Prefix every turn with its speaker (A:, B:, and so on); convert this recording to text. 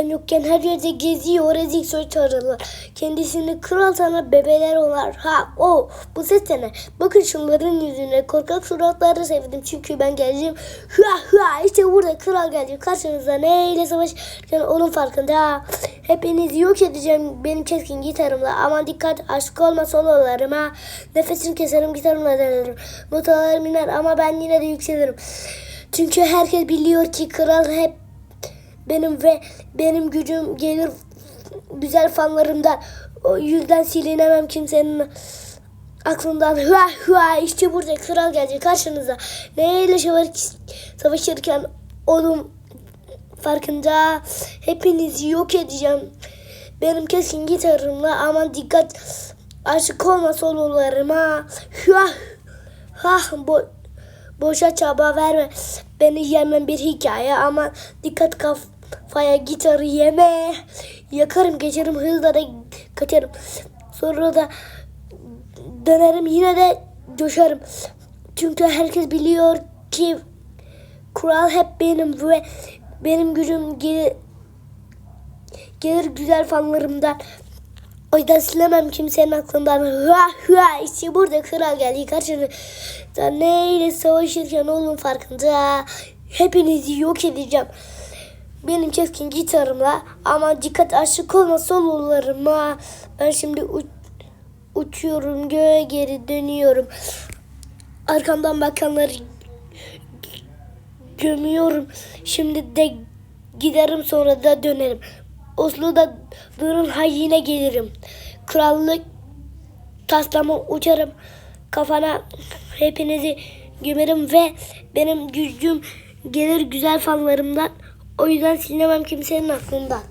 A: Ben yokken her yerde geziyor ezik soy arılar. Kendisini kral sana bebeler olar. Ha o bu ses ne? Bakın şunların yüzüne korkak suratları sevdim. Çünkü ben geldim. Hua hua işte burada kral geldi. Karşınızda neyle savaşırken onun farkında. Hepinizi yok edeceğim benim keskin gitarımla. Aman dikkat aşk olma sololarıma. Nefesini keserim gitarımla denerim. Notalarım iner ama ben yine de yükselirim. Çünkü herkes biliyor ki kral hep benim ve benim gücüm gelir güzel fanlarımdan. O yüzden silinemem kimsenin aklından. Hua hua işte burada kral gelecek karşınıza. Neyle savaş- savaşırken onun farkında hepinizi yok edeceğim. Benim keskin gitarımla aman dikkat aşık olma sololarıma. Hua ha bo boşa çaba verme. Beni yemem bir hikaye ama dikkat kafaya gitarı yeme. Yakarım geçerim hızla kaçarım. Sonra da dönerim yine de coşarım. Çünkü herkes biliyor ki kural hep benim ve benim gücüm gelir, gelir güzel fanlarımdan. O yüzden silemem kimsenin aklından. Hua hua işte burada kral geldi karşınızda. Neyle savaşırken onun farkında. Hepinizi yok edeceğim. Benim keskin gitarımla ama dikkat aşık olma sololarıma. Ben şimdi uç, uçuyorum göğe geri dönüyorum. Arkamdan bakanları gömüyorum. Şimdi de giderim sonra da dönerim. Oslo'da durun ha yine gelirim. Krallık taslama uçarım. Kafana hepinizi gömerim ve benim gücüm gelir güzel fanlarımdan. O yüzden silemem kimsenin aklından.